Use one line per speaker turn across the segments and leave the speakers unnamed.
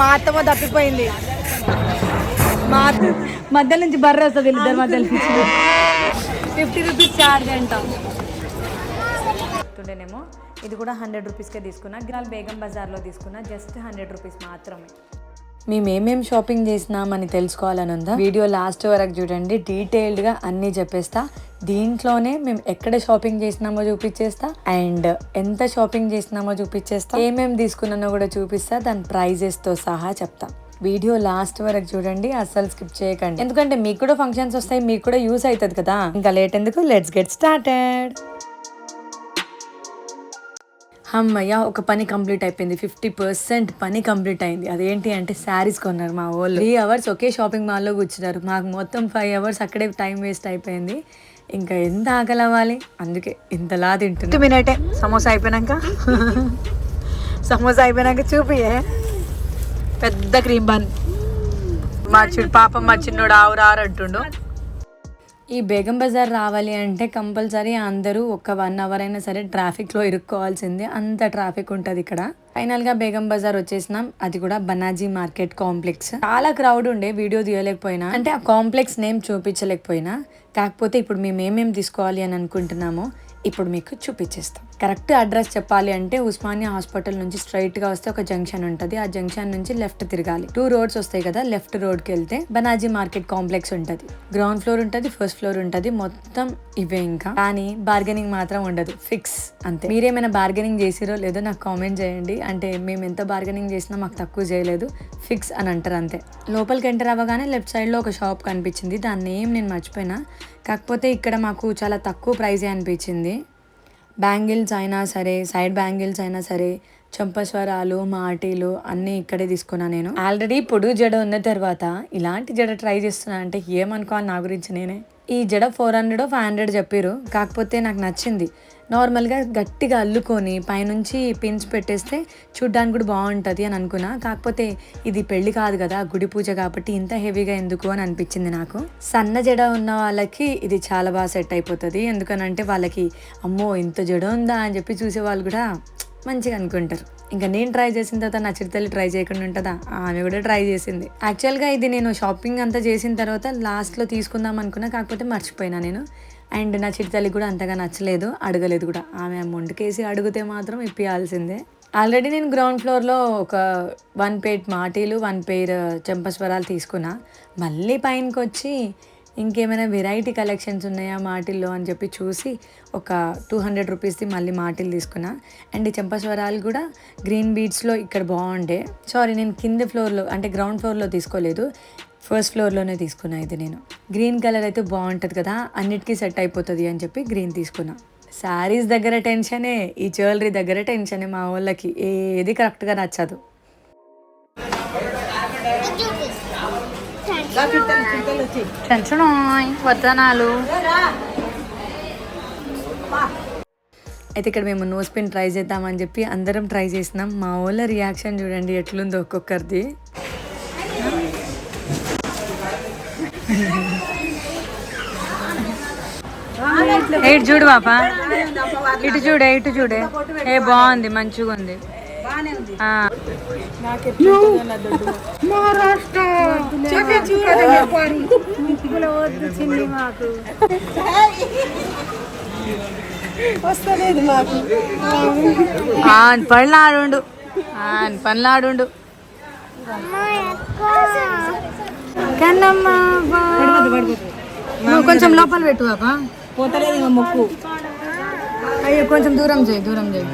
మా అత్తమ్మ తప్పిపోయింది. మా మధ్య నుంచి బర్రె వస్తుంది ఇద్దరు మధ్య నుంచి. ఫిఫ్టీ రూపీస్ ఛార్జ్ అంట. ఇది కూడా హండ్రెడ్ రూపీస్కే తీసుకున్నా. గ్రాల్ బేగం బజార్లో తీసుకున్నా జస్ట్ హండ్రెడ్ రూపీస్ మాత్రమే. మేము షాపింగ్ చేసినామని తెలుసుకోవాలని ఉందా? వీడియో లాస్ట్ వరకు చూడండి. డీటెయిల్డ్గా అన్నీ చెప్పేస్తా. దీంట్లోనే మేము ఎక్కడ షాపింగ్ చేసినామో చూపించేస్తా అండ్ ఎంత షాపింగ్ చేసినామో చూపించేస్తా ఏమేం తీసుకున్నానో కూడా చూపిస్తా. దాని ప్రైజెస్తో సహా చెప్తా. వీడియో లాస్ట్ వరకు చూడండి. అస్సలు స్కిప్ చేయకండి. ఎందుకంటే మీకు కూడా ఫంక్షన్స్ వస్తాయి మీకు కూడా యూస్ అవుతుంది కదా. ఇంకా లేట్ ఎందుకు? లెట్స్ గెట్ స్టార్టెడ్ అమ్మయ్య ఒక పని కంప్లీట్ అయిపోయింది. ఫిఫ్టీ పర్సెంట్ పని కంప్లీట్ అయింది. అదేంటి అంటే శారీస్ కొన్నారు మా వాళ్ళు. త్రీ అవర్స్ ఒకే షాపింగ్ మాల్లో కూర్చున్నారు. మాకు మొత్తం ఫైవ్ అవర్స్ అక్కడే టైం వేస్ట్ అయిపోయింది. ఇంకా ఎంత ఆకలి అవ్వాలి అందుకే ఇంతలా తింటుంది మినటే. సమోసా అయిపోయినాక. సమోసా అయిపోయినాక చూపియే. పెద్ద క్రీమ్ బన్. మా చిడు పాపం మా చిన్నోడు ఆవురారు అంటుండు. ఈ బేగం బజార్ రావాలి అంటే కంపల్సరీ అందరూ ఒక వన్ అవర్ అయినా సరే ట్రాఫిక్లో ఇరుక్కోవాల్సిందే. అంత ట్రాఫిక్ ఉంటుంది ఇక్కడ. ఫైనల్గా బేగం బజార్ వచ్చేసినాం. అది కూడా బనాజీ మార్కెట్ కాంప్లెక్స్. చాలా క్రౌడ్ ఉండే వీడియో తీయలేకపోయినా. అంటే ఆ కాంప్లెక్స్ నేమ్ చూపించలేకపోయినా. కాకపోతే ఇప్పుడు మేము ఏమేమి తీసుకోవాలి అని అనుకుంటున్నాము ఇప్పుడు మీకు చూపించేస్తాం కరెక్ట్ అడ్రస్ చెప్పాలి అంటే ఉస్మానియా హాస్పిటల్ నుంచి స్ట్రైట్గా వస్తే ఒక జంక్షన్ ఉంటుంది. ఆ జంక్షన్ నుంచి లెఫ్ట్ తిరగాలి. టూ రోడ్స్ వస్తాయి కదా లెఫ్ట్ రోడ్కి వెళ్తే బనాజీ మార్కెట్ కాంప్లెక్స్ ఉంటుంది. గ్రౌండ్ ఫ్లోర్ ఉంటుంది ఫస్ట్ ఫ్లోర్ ఉంటుంది. మొత్తం ఇవే ఇంకా. కానీ బార్గెనింగ్ మాత్రం ఉండదు. ఫిక్స్ అంతే. మీరేమైనా బార్గెనింగ్ చేసిరో లేదో నాకు కామెంట్ చేయండి. అంటే మేము ఎంత బార్గెనింగ్ చేసినా మాకు తక్కువ చేయలేదు. ఫిక్స్ అని అంటారు అంతే. లోపలికి ఎంటర్ అవ్వగానే లెఫ్ట్ సైడ్లో ఒక షాప్ కనిపించింది. దాన్ని ఏం నేను మర్చిపోయినా. కాకపోతే ఇక్కడ మాకు చాలా తక్కువ ప్రైజే అనిపించింది. బ్యాంగిల్స్ అయినా సరే సైడ్ బ్యాంగిల్స్ అయినా సరే చంపస్వరాలు మాటీలు అన్నీ ఇక్కడే తీసుకున్నా నేను. ఆల్రెడీ పొడుగు జడ ఉన్న తర్వాత ఇలాంటి జడ ట్రై చేస్తున్నా అంటే ఏమనుకోవాలి నా గురించి నేనే? ఈ జడ ఫోర్ హండ్రెడ్ ఫైవ్ హండ్రెడ్ చెప్పారు కాకపోతే నాకు నచ్చింది. నార్మల్గా గట్టిగా అల్లుకొని పైనుంచి పిన్స్ పెట్టేస్తే చూడ్డానికి కూడా బాగుంటుంది అని అనుకున్నా. కాకపోతే ఇది పెళ్ళి కాదు కదా గుడి పూజ కాబట్టి ఇంత హెవీగా ఎందుకు అని అనిపించింది నాకు. సన్న జడ ఉన్న వాళ్ళకి ఇది చాలా బాగా సెట్ అయిపోతుంది. ఎందుకనంటే వాళ్ళకి అమ్మో ఇంత జడ ఉందా అని చెప్పి చూసే వాళ్ళు కూడా మంచిగా అనుకుంటారు. ఇంకా నేను ట్రై చేసిన తర్వాత నా చిరుతల్లి ట్రై చేయకుండా ఉంటుందా? ఆమె కూడా ట్రై చేసింది. యాక్చువల్గా ఇది నేను షాపింగ్ అంతా చేసిన తర్వాత లాస్ట్లో తీసుకుందాం అనుకున్నా కాకపోతే మర్చిపోయినా నేను. అండ్ నా చిరుతల్లి కూడా అంతగా నచ్చలేదు అడగలేదు కూడా. ఆమె మొండికేసి అడిగితే మాత్రం ఇప్పియాల్సిందే. ఆల్రెడీ నేను గ్రౌండ్ ఫ్లోర్లో ఒక వన్ పేర్ మాటీలు వన్ పేర్ uh, చెంపస్వరాలు తీసుకున్నా. మళ్ళీ పైనకి వచ్చి ఇంకేమైనా వెరైటీ కలెక్షన్స్ ఉన్నాయా మాటిల్లో అని చెప్పి చూసి ఒక టూ హండ్రెడ్ రూపీస్ది మళ్ళీ మాటిల్ తీసుకున్నా. అండ్ ఈ చెంపస్వరాలు కూడా గ్రీన్ బీచ్లో ఇక్కడ బాగుండే. సారీ నేను కింద ఫ్లోర్లో అంటే గ్రౌండ్ ఫ్లోర్లో తీసుకోలేదు. ఫస్ట్ ఫ్లోర్లోనే తీసుకున్నా ఇది నేను. గ్రీన్ కలర్ అయితే బాగుంటుంది కదా అన్నిటికీ సెట్ అయిపోతుంది అని చెప్పి గ్రీన్ తీసుకున్నా. శారీస్ దగ్గర టెన్షనే ఈ జ్యువెలరీ దగ్గర టెన్షనే మా వాళ్ళకి. ఏది కరెక్ట్గా నచ్చదు. టెన్షన్ వద్దనాలు. అయితే ఇక్కడ మేము నోస్ పిన్ ట్రై చేద్దామని చెప్పి అందరం ట్రై చేసినాం. మా వాళ్ళ రియాక్షన్ చూడండి ఎట్లుందో ఒక్కొక్కరిది. ఇటు చూడు పాప. ఇటు చూడే ఇటు చూడే. ఏ బాగుంది మంచిగా ఉంది. పనులాడుండు ఆన్ పనులాడుండు కన్నమ్మా కొంచెం లోపల పెట్టు బాబా
పోతలేదు ఇంకా మొక్కు
అయ్యో కొంచెం దూరం చేయి దూరం చేయి.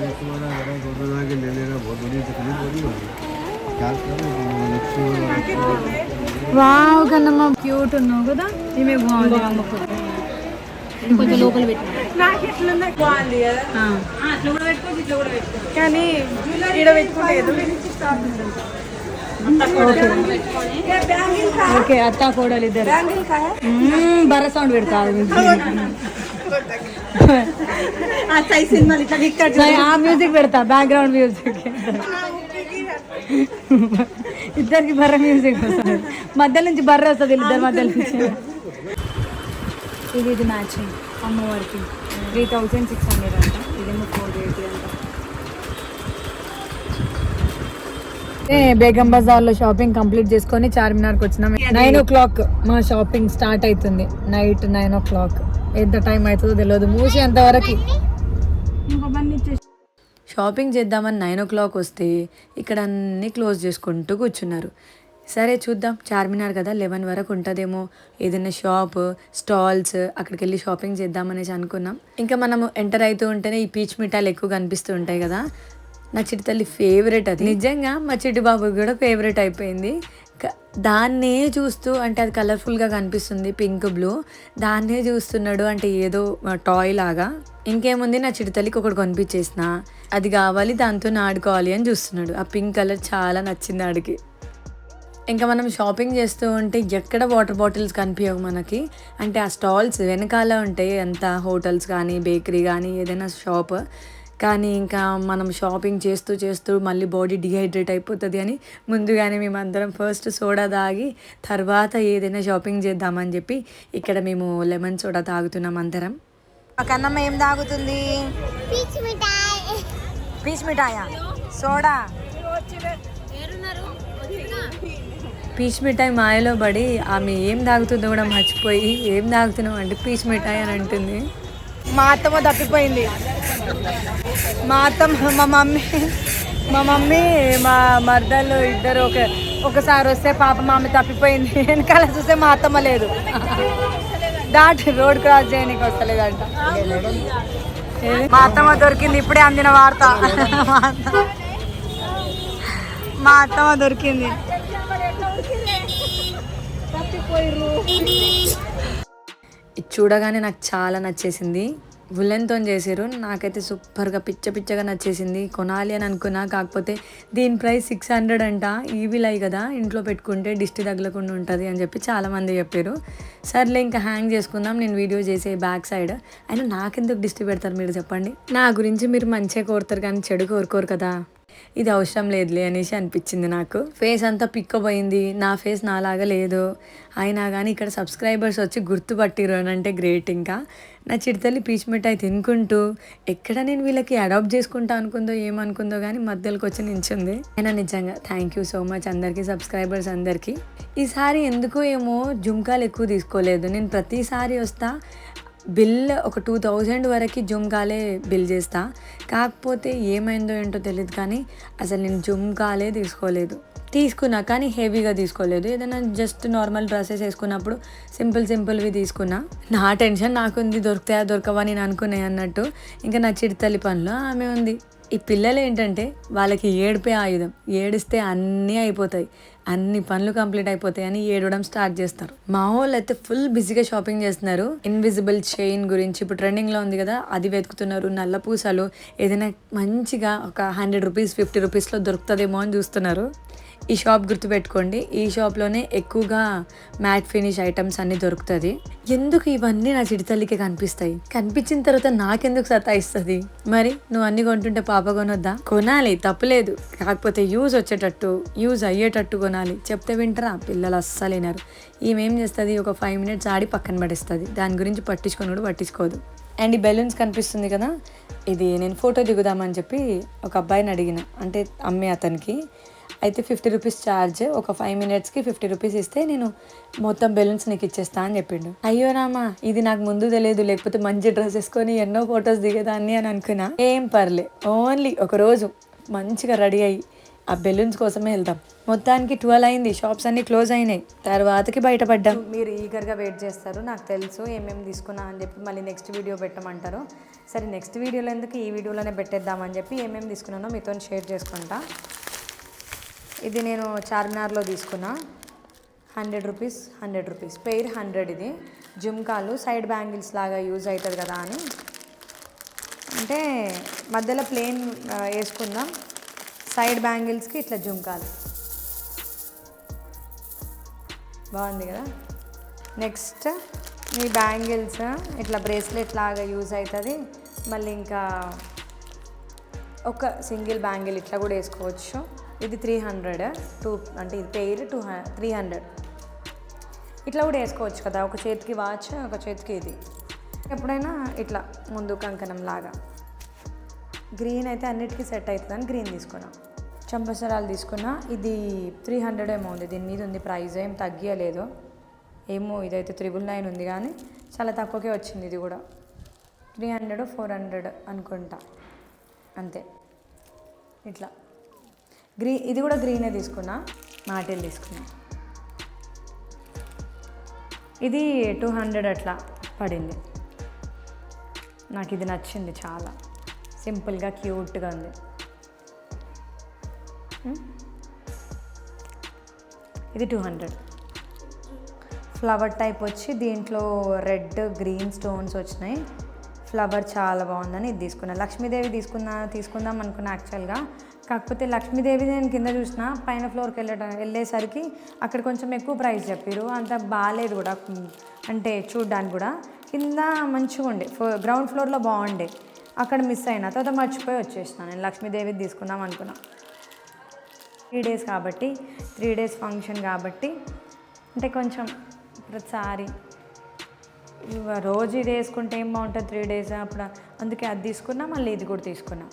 వావ్ కన్నమ్మ క్యూట్ ఉన్నావు కదా. ఈమె బాగుంది. అమ్మకు
కొంచెం లోపల పెట్టిన కానీ ఈడ పెట్టుకుంటే
ఓకే అత్త కోడలు ఇద్దరు మ్మ్, బర్ర సౌండ్ పెడతారు
సినిమాలు ఇట్లా ఇక్కడ
సరే, ఆ మ్యూజిక్ పెడతా బ్యాక్గ్రౌండ్ మ్యూజిక్ ఇద్దరికి బర్ర మ్యూజిక్ వస్తుంది మధ్య నుంచి బర్ర వస్తుంది ఇద్దరి మధ్య నుంచి ఇది ఇది మ్యాచింగ్ అమ్మవారికి త్రీ థౌజండ్ సిక్స్ హండ్రెడ్ అంట ఇదేమో ఫోర్ ఎయిటీ అంట బేగం బజార్లో షాపింగ్ కంప్లీట్ చేసుకొని చార్మినార్కి వచ్చినాం. నైన్ ఓ క్లాక్ మా షాపింగ్ స్టార్ట్ అవుతుంది నైట్ నైన్ ఓ క్లాక్. ఎంత టైం అవుతుందో తెలియదు. మూసేంత వరకు షాపింగ్ చేద్దామని నైన్ ఓ క్లాక్ వస్తే ఇక్కడ అన్నీ క్లోజ్ చేసుకుంటూ కూర్చున్నారు. సరే చూద్దాం. చార్మినార్ కదా లెవెన్ వరకు ఉంటుందేమో. ఏదైనా షాప్ స్టాల్స్ అక్కడికి వెళ్ళి షాపింగ్ చేద్దామనేసి అనుకున్నాం. ఇంకా మనము ఎంటర్ అవుతూ ఉంటేనే ఈ పీచ్ మిఠాయిలు ఎక్కువ కనిపిస్తూ ఉంటాయి కదా నా చిటి తల్లి ఫేవరెట్ అది. నిజంగా మా చిటి బాబుకి కూడా ఫేవరెట్ అయిపోయింది. దాన్నే చూస్తూ అంటే అది కలర్ఫుల్గా కనిపిస్తుంది పింక్ బ్లూ దాన్నే చూస్తున్నాడు అంటే ఏదో టాయ్ లాగా. ఇంకేముంది? నా చిట్టి ఒకటి కొనిపించేసిన. అది కావాలి దాంతో ఆడుకోవాలి అని చూస్తున్నాడు. ఆ పింక్ కలర్ చాలా నచ్చింది ఆడికి. ఇంకా మనం షాపింగ్ చేస్తూ ఉంటే ఎక్కడ వాటర్ బాటిల్స్ కనిపించవు మనకి. అంటే ఆ స్టాల్స్ వెనకాల ఉంటాయి అంత హోటల్స్ కానీ బేకరీ కానీ ఏదైనా షాప్ కానీ ఇంకా మనం షాపింగ్ చేస్తూ చేస్తూ మళ్ళీ బాడీ డిహైడ్రేట్ అయిపోతుంది అని ముందుగానే మేము అందరం ఫస్ట్ సోడా తాగి తర్వాత ఏదైనా షాపింగ్ చేద్దామని చెప్పి ఇక్కడ మేము లెమన్ సోడా తాగుతున్నాం అందరం. కన్నమ్మ ఏం తాగుతుంది?
పీచ్ మిఠాయి.
పీచ్ మిఠాయా? సోడా పీచ్ మిఠాయి మాయలో పడి ఆమె ఏం తాగుతుందో కూడా మర్చిపోయి ఏం తాగుతున్నావు అంటే పీచ్ మిఠాయి అని అంటుంది. మా అత్తమ్మ తప్పిపోయింది. మా అత్తమ్మ మా మమ్మీ మా మమ్మీ మా మర్దలు ఇద్దరు ఒక ఒకసారి వస్తే పాప మా అమ్మ తప్పిపోయింది. వెనకాల చూస్తే మా అత్తమ్మ లేదు. దాటి రోడ్ క్రాస్ చేయడానికి వస్తలేదంట. మా అత్తమ్మ దొరికింది ఇప్పుడే అందిన వార్త. మా మా అత్తమ్మ దొరికింది. ఇది చూడగానే నాకు చాలా నచ్చేసింది. ఉల్లెన్తో చేసారు నాకైతే సూపర్గా పిచ్చ పిచ్చగా నచ్చేసింది. కొనాలి అని అనుకున్నా కాకపోతే దీని ప్రైస్ సిక్స్ హండ్రెడ్ అంట. ఈవీలై కదా ఇంట్లో పెట్టుకుంటే దిష్టి తగలకుండా ఉంటుంది అని చెప్పి చాలామంది చెప్పారు సర్లే ఇంకా హ్యాంగ్ చేసుకుందాం. నేను వీడియో చేసే బ్యాక్ సైడ్. అయినా నాకెందుకు దిష్టి పెడతారు మీరు చెప్పండి? నా గురించి మీరు మంచిగా కోరుతారు కానీ చెడు కోరుకోరు కదా. ఇది అవసరం లేదులే అనేసి అనిపించింది నాకు. ఫేస్ అంతా పిక్కబోయింది నా ఫేస్ నాలాగా లేదు. అయినా కానీ ఇక్కడ సబ్స్క్రైబర్స్ వచ్చి గుర్తుపట్టిరు అని అంటే గ్రేట్ ఇంకా. నా చిడతల్లి పీచ్ మిఠాయి తినుకుంటూ ఎక్కడ నేను వీళ్ళకి అడాప్ట్ చేసుకుంటా అనుకుందో ఏమనుకుందో కానీ మధ్యలోకి వచ్చి నించుంది. అయినా నిజంగా థ్యాంక్ యూ సో మచ్ అందరికీ సబ్స్క్రైబర్స్ అందరికీ. ఈసారి ఎందుకో ఏమో జుంకాలు ఎక్కువ తీసుకోలేదు. నేను ప్రతిసారి వస్తా బిల్ ఒక టూ థౌజండ్ వరకు జుమ్కాలే బిల్ చేస్తా. కాకపోతే ఏమైందో ఏంటో తెలియదు కానీ అసలు నేను జుమ్కాలే తీసుకోలేదు. తీసుకున్నా కానీ హెవీగా తీసుకోలేదు. ఏదైనా జస్ట్ నార్మల్ డ్రెస్సెస్ వేసుకున్నప్పుడు సింపుల్ సింపుల్వి తీసుకున్నా. నా టెన్షన్ నాకుంది దొరుకుతాయా దొరకవా నేను అనుకునే అన్నట్టు. ఇంకా నా చిడితల్లి పనిలో ఆమె ఉంది. ఈ పిల్లలు ఏంటంటే వాళ్ళకి ఏడిపే ఆయుధం. ఏడిస్తే అన్నీ అయిపోతాయి. అన్ని పనులు కంప్లీట్ అయిపోతాయని ఏడవడం స్టార్ట్ చేస్తారు. మా వాళ్ళు అయితే ఫుల్ బిజీగా షాపింగ్ చేస్తున్నారు. ఇన్విజిబుల్ చైన్ గురించి ఇప్పుడు ట్రెండింగ్లో ఉంది కదా అది వెతుకుతున్నారు. నల్ల పూసలు ఏదైనా మంచిగా ఒక హండ్రెడ్ రూపీస్ ఫిఫ్టీ రూపీస్లో దొరుకుతుందేమో అని చూస్తున్నారు. ఈ షాప్ గుర్తుపెట్టుకోండి. ఈ షాప్లోనే ఎక్కువగా మ్యాట్ ఫినిష్ ఐటమ్స్ అన్ని దొరుకుతుంది. ఎందుకు ఇవన్నీ నా చిడితల్లికి కనిపిస్తాయి? కనిపించిన తర్వాత నాకెందుకు సతాయిస్తుంది? మరి నువ్వు అన్ని కొంటుంటే పాప కొనొద్దా? కొనాలి తప్పులేదు. కాకపోతే యూజ్ వచ్చేటట్టు యూజ్ అయ్యేటట్టు కొనాలి. చెప్తే వింటారా? పిల్లలు అస్సలు వినరు. ఈమెం చేస్తుంది? ఒక ఫైవ్ మినిట్స్ ఆడి పక్కన పడేస్తుంది. దాని గురించి పట్టించుకొని కూడా పట్టించుకోదు. అండ్ ఈ బెలూన్స్ కనిపిస్తుంది కదా? ఇది నేను ఫోటో దిగుదామని చెప్పి ఒక అబ్బాయిని అడిగిన. అంటే అమ్మే అతనికి. అయితే ఫిఫ్టీ రూపీస్ ఛార్జ్ ఒక ఫైవ్ మినిట్స్కి ఫిఫ్టీ రూపీస్ ఇస్తే నేను మొత్తం బెలూన్స్ నీకు ఇచ్చేస్తా అని చెప్పిండు. అయ్యో రామా ఇది నాకు ముందు తెలియదు లేకపోతే మంచి డ్రెస్ వేసుకొని ఎన్నో ఫొటోస్ దిగేదాన్ని అని అనుకున్నా. ఏం పర్లే ఓన్లీ ఒక రోజు మంచిగా రెడీ అయ్యి ఆ బెలూన్స్ కోసమే వెళ్దాం. మొత్తానికి ట్వెల్వ్ అయింది షాప్స్ అన్ని క్లోజ్ అయినాయి. తర్వాతకి బయటపడ్డాం. మీరు ఈగర్గా వెయిట్ చేస్తారు నాకు తెలుసు ఏమేమి తీసుకున్నా అని చెప్పి మళ్ళీ నెక్స్ట్ వీడియో పెట్టమంటారు. సరే నెక్స్ట్ వీడియోలో ఎందుకు ఈ వీడియోలోనే పెట్టేద్దామని చెప్పి ఏమేమి తీసుకున్నానో మీతో షేర్ చేసుకుంటా. ఇది నేను చార్మినార్లో తీసుకున్నా. Hundred rupees hundred rupees. Pair hundred ఇది. జుమ్కాలు సైడ్ బ్యాంగిల్స్ లాగా యూజ్ అవుతుంది కదా అని. అంటే మధ్యలో ప్లేన్ వేసుకుందాం. సైడ్ బ్యాంగిల్స్కి ఇట్లా జుమ్కాలు బాగుంది కదా? నెక్స్ట్ మీ బ్యాంగిల్స్ ఇట్లా బ్రేస్లెట్ లాగా యూజ్ అవుతుంది. మళ్ళీ ఇంకా ఒక సింగిల్ బ్యాంగిల్ ఇట్లా కూడా వేసుకోవచ్చు. ఇది త్రీ హండ్రెడ్ టూ అంటే ఇది పెయిర్ టూ త్రీ హండ్రెడ్ ఇట్లా కూడా వేసుకోవచ్చు కదా ఒక చేతికి వాచ్ ఒక చేతికి ఇది. ఎప్పుడైనా ఇట్లా ముందు కంకణం లాగా. గ్రీన్ అయితే అన్నిటికీ సెట్ అవుతుందని గ్రీన్ తీసుకున్నాం. చంపసరాలు తీసుకున్నా ఇది త్రీ హండ్రెడ్ ఏమో ఉంది. దీని మీద ఉంది ప్రైస్ ఏం తగ్గియలేదు. ఏమో ఇదైతే త్రిబుల్ నైన్ ఉంది కానీ చాలా తక్కువకే వచ్చింది ఇది కూడా. త్రీ హండ్రెడ్ ఫోర్ హండ్రెడ్ అనుకుంటా. అంతే. ఇట్లా. గ్రీ ఇది కూడా గ్రీనే తీసుకున్నా మాటెల్ తీసుకున్నా. ఇది టూ హండ్రెడ్ అట్లా పడింది. నాకు ఇది నచ్చింది చాలా. సింపుల్గా క్యూట్గా ఉంది. ఇది టూ హండ్రెడ్. ఫ్లవర్ టైప్ వచ్చి దీంట్లో రెడ్ గ్రీన్ స్టోన్స్ వచ్చినాయి. ఫ్లవర్ చాలా బాగుందని ఇది తీసుకున్నా. లక్ష్మీదేవి తీసుకున్నా తీసుకుందాం అనుకున్నా యాక్చువల్గా. కాకపోతే లక్ష్మీదేవి నేను కింద చూసిన పైన ఫ్లోర్కి వెళ్ళట వెళ్ళేసరికి అక్కడ కొంచెం ఎక్కువ ప్రైస్ చెప్పారు. అంత బాగాలేదు కూడా. అంటే చూడ్డానికి కూడా. కింద మంచిగా ఉండే. గ్రౌండ్ ఫ్లోర్లో బాగుండే. అక్కడ మిస్ అయిన. తర్వాత మర్చిపోయి వచ్చేసిన నేను. లక్ష్మీదేవి తీసుకుందాం అనుకున్నా. త్రీ డేస్ కాబట్టి త్రీ డేస్ ఫంక్షన్ కాబట్టి అంటే కొంచెం ప్రతిసారి రోజు ఇది వేసుకుంటే ఏం బాగుంటుంది? త్రీ డేస్ అప్పుడు అందుకే అది తీసుకున్నా మళ్ళీ ఇది కూడా తీసుకున్నా.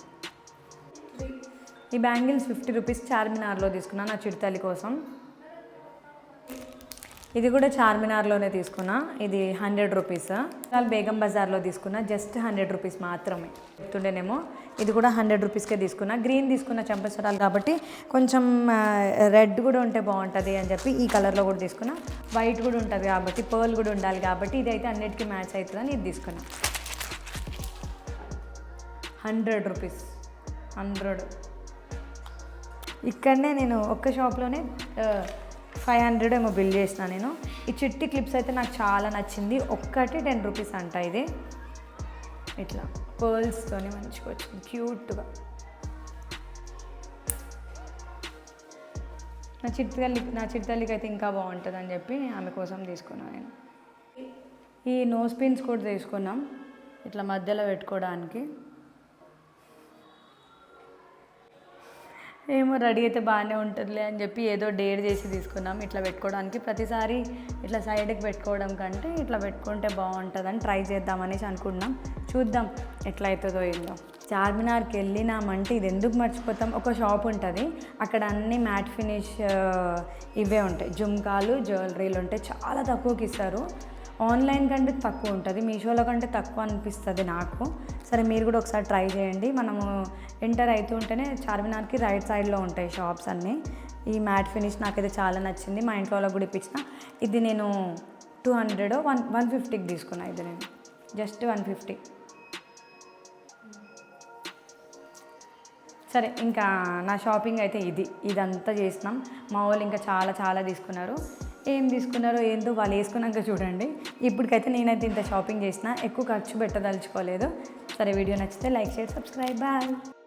ఈ బ్యాంగిల్స్ ఫిఫ్టీ రూపీస్ చార్మినార్లో తీసుకున్నా నా చిరుతల్లి కోసం. ఇది కూడా చార్మినార్లోనే తీసుకున్నా. ఇది హండ్రెడ్ రూపీస్. చాలా బేగం బజార్లో తీసుకున్నా జస్ట్ హండ్రెడ్ రూపీస్ మాత్రమే. చెప్తుండేనేమో ఇది కూడా హండ్రెడ్ రూపీస్కే తీసుకున్నా. గ్రీన్ తీసుకున్న చంపసరాలు కాబట్టి కొంచెం రెడ్ కూడా ఉంటే బాగుంటుంది అని చెప్పి ఈ కలర్లో కూడా తీసుకున్నా. వైట్ కూడా ఉంటుంది కాబట్టి పర్ల్ కూడా ఉండాలి కాబట్టి ఇది అయితే అన్నిటికీ మ్యాచ్ అవుతుందని ఇది తీసుకున్నా. Hundred rupees. హండ్రెడ్. ఇక్కడనే నేను ఒక్క షాప్లోనే ఫైవ్ హండ్రెడ్ ఏమో బిల్ చేసిన నేను. ఈ చిట్టి క్లిప్స్ అయితే నాకు చాలా నచ్చింది. ఒక్కటి టెన్ రూపీస్ అంట ఇది. ఇట్లా పర్ల్స్తోని మంచిగా వచ్చింది. క్యూట్గా. నా చిట్టితల్లి నా చిట్టుతల్లికి అయితే ఇంకా బాగుంటుంది అని చెప్పి ఆమె కోసం తీసుకున్నాను నేను. ఈ నోస్ పిన్స్ కూడా తీసుకున్నాం. ఇట్లా మధ్యలో పెట్టుకోవడానికి. ఏమో రెడీ అయితే బాగానే ఉంటుందిలే అని చెప్పి ఏదో డేర్ చేసి తీసుకున్నాం. ఇట్లా పెట్టుకోవడానికి ప్రతిసారి ఇట్లా సైడ్కి పెట్టుకోవడం కంటే ఇట్లా పెట్టుకుంటే బాగుంటుందని ట్రై చేద్దామనేసి అనుకుంటున్నాం. చూద్దాం ఎట్లా అవుతుందో ఏందో. చార్మినార్కి వెళ్ళినామంటే ఇది ఎందుకు మర్చిపోతాం? ఒక షాప్ ఉంటుంది. అక్కడ అన్ని మ్యాట్ ఫినిష్ ఇవే ఉంటాయి. జుమ్కాలు జ్యువెలరీలు ఉంటాయి. చాలా తక్కువకి ఇస్తారు. ఆన్లైన్ కంటే తక్కువ ఉంటుంది. మీషోలో కంటే తక్కువ అనిపిస్తుంది నాకు. సరే మీరు కూడా ఒకసారి ట్రై చేయండి. మనము ఎంటర్ అవుతూ ఉంటేనే చార్మినార్కి రైట్ సైడ్లో ఉంటాయి షాప్స్ అన్నీ. ఈ మ్యాట్ ఫినిష్ నాకైతే చాలా నచ్చింది. మా ఇంట్లో వాళ్ళకి కూడా ఇప్పించిన. ఇది నేను టూ హండ్రెడ్ వన్ వన్ ఫిఫ్టీకి తీసుకున్నా ఇది నేను. Just one fifty. సరే ఇంకా నా షాపింగ్ అయితే ఇది. ఇదంతా చేసినాం. మా వాళ్ళు ఇంకా చాలా చాలా తీసుకున్నారు. ఏం తీసుకున్నారో ఏందో వాళ్ళు వేసుకున్నాక చూడండి. ఇప్పటికైతే నేనైతే ఇంత షాపింగ్ చేసిన ఎక్కువ ఖర్చు పెట్టదలుచుకోలేదు. సరే వీడియో నచ్చితే లైక్ షేర్ సబ్స్క్రైబ్ బాయ్